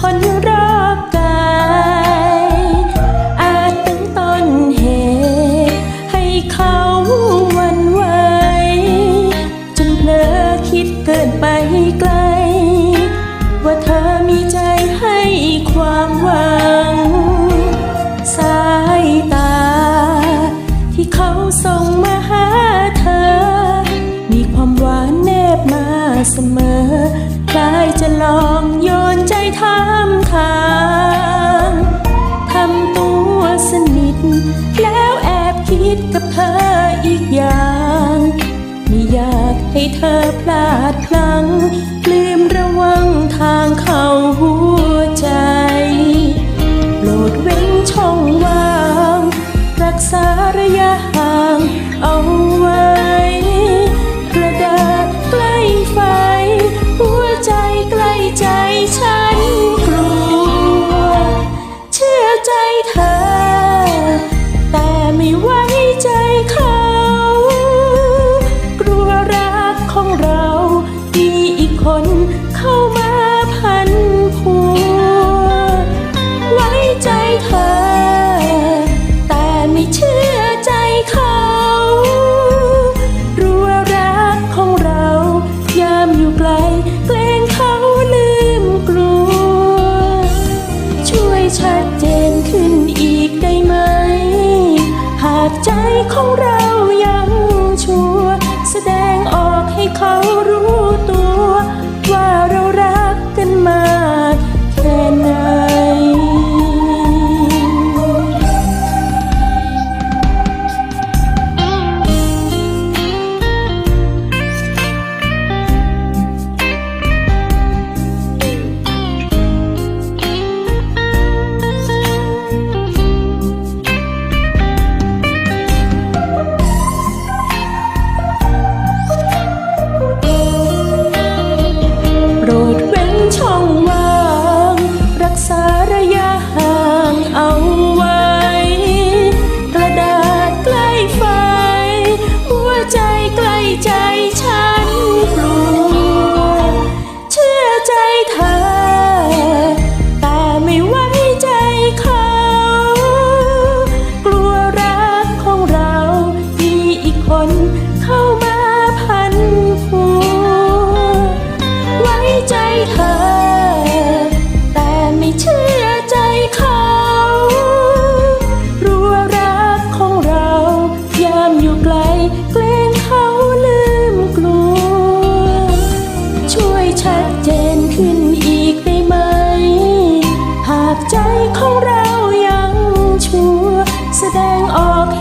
คนรอบกายอาจเป็นต้นเหตุให้เขาหวั่นไหวจนเผลอคิดเกินไปไกล ว่าเธอมีใจให้ความหวัง สายตา ที่เขาส่งมาหาเธอ มีความหวานแนบมาเสมอายจะลองโยนใจถามทางทำตัวสนิท แล้วแอบคิดกับเธออีกอย่าง ไม่อยากให้เธอพลาดพลั้ง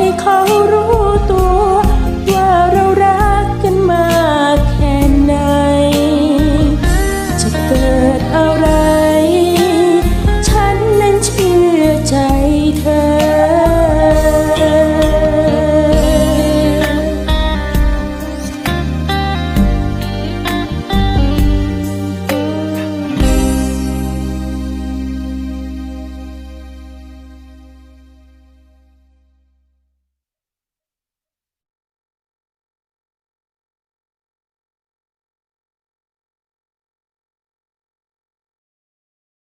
ให้เขารู้